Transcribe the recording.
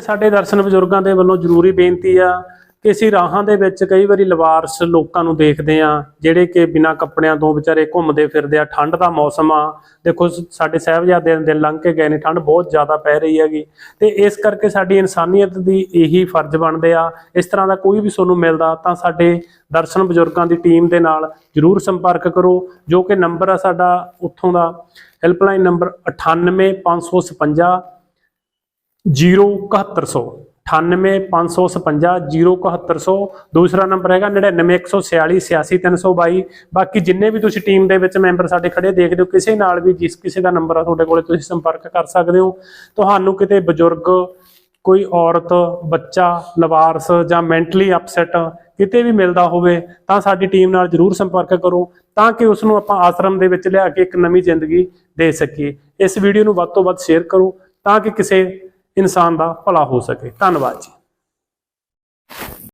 ਸਾਡੇ ਦਰਸ਼ਨ ਬਜ਼ੁਰਗਾਂ ਦੇ ਵੱਲੋਂ ਜ਼ਰੂਰੀ ਬੇਨਤੀ ਆ ਕਿ ਅਸੀਂ ਰਾਹਾਂ ਦੇ ਵਿੱਚ ਕਈ ਵਾਰੀ ਲਵਾਰਸ ਲੋਕਾਂ ਨੂੰ ਦੇਖਦੇ ਆ, ਜਿਹੜੇ ਕਿ ਬਿਨਾਂ ਕੱਪੜਿਆਂ ਤੋਂ ਵਿਚਾਰੇ ਘੁੰਮਦੇ ਫਿਰਦੇ ਆ, ਠੰਡ ਦਾ ਮੌਸਮ ਆ। ਦੇਖੋ ਸਾਡੇ ਸਾਹਿਬਜ਼ਾਦਿਆਂ ਦੇ ਦਿਨ ਲੰਘ ਕੇ ਗਏ ਨੇ, ਠੰਡ ਬਹੁਤ ਜ਼ਿਆਦਾ ਪੈ ਰਹੀ ਹੈਗੀ। ਤੇ ਇਸ ਕਰਕੇ ਸਾਡੀ ਇਨਸਾਨੀਅਤ ਦੀ ਇਹੀ ਫਰਜ਼ ਬਣਦੇ ਆ। ਇਸ ਤਰ੍ਹਾਂ ਦਾ ਕੋਈ ਵੀ ਤੁਹਾਨੂੰ ਮਿਲਦਾ, ਤਾਂ ਸਾਡੇ ਦਰਸ਼ਨ ਬਜ਼ੁਰਗਾਂ ਦੀ ਟੀਮ ਦੇ ਨਾਲ ਜਰੂਰ ਸੰਪਰਕ ਕਰੋ, ਜੋ ਕਿ ਨੰਬਰ ਆ ਸਾਡਾ ਉੱਥੋਂ ਦਾ, ਹੈਲਪਲਾਈਨ ਨੰਬਰ 98556 07100 98556 07100 ਦੂਸਰਾ ਨੰਬਰ ਹੈਗਾ 9914686322 ਬਾਕੀ ਜਿੰਨੇ ਵੀ ਤੁਸੀਂ ਟੀਮ ਦੇ ਵਿੱਚ ਮੈਂਬਰ ਸਾਡੇ ਖੜੇ ਦੇਖਦੇ ਹੋ ਕਿਸੇ ਨਾਲ ਵੀ ਜਿਸ ਕਿਸੇ ਦਾ ਨੰਬਰ ਆ ਤੁਹਾਡੇ ਕੋਲੇ ਤੁਸੀਂ ਸੰਪਰਕ ਕਰ ਸਕਦੇ ਹੋ। ਤੁਹਾਨੂੰ ਕਿਤੇ ਬਜ਼ੁਰਗ, ਕੋਈ ਔਰਤ, ਬੱਚਾ, ਲਵਾਰਸ ਜਾਂ ਮੈਂਟਲੀ ਅਪਸੈਟ ਕਿਤੇ ਵੀ ਮਿਲਦਾ ਹੋਵੇ, ਤਾਂ ਸਾਡੀ ਟੀਮ ਨਾਲ ਜਰੂਰ ਸੰਪਰਕ ਕਰੋ, ਤਾਂ ਕਿ ਉਸ ਨੂੰ ਆਪਾਂ ਆਸ਼ਰਮ ਦੇ ਵਿੱਚ ਲਿਆ ਕੇ ਇੱਕ ਨਵੀਂ ਜ਼ਿੰਦਗੀ ਦੇ ਸਕੀਏ। ਇਸ ਵੀਡੀਓ ਨੂੰ ਵੱਧ ਤੋਂ ਵੱਧ ਸ਼ੇਅਰ ਕਰੋ, ਤਾਂ ਕਿ ਕਿਸੇ ਇਨਸਾਨ ਦਾ ਭਲਾ ਹੋ ਸਕੇ। ਧੰਨਵਾਦ ਜੀ।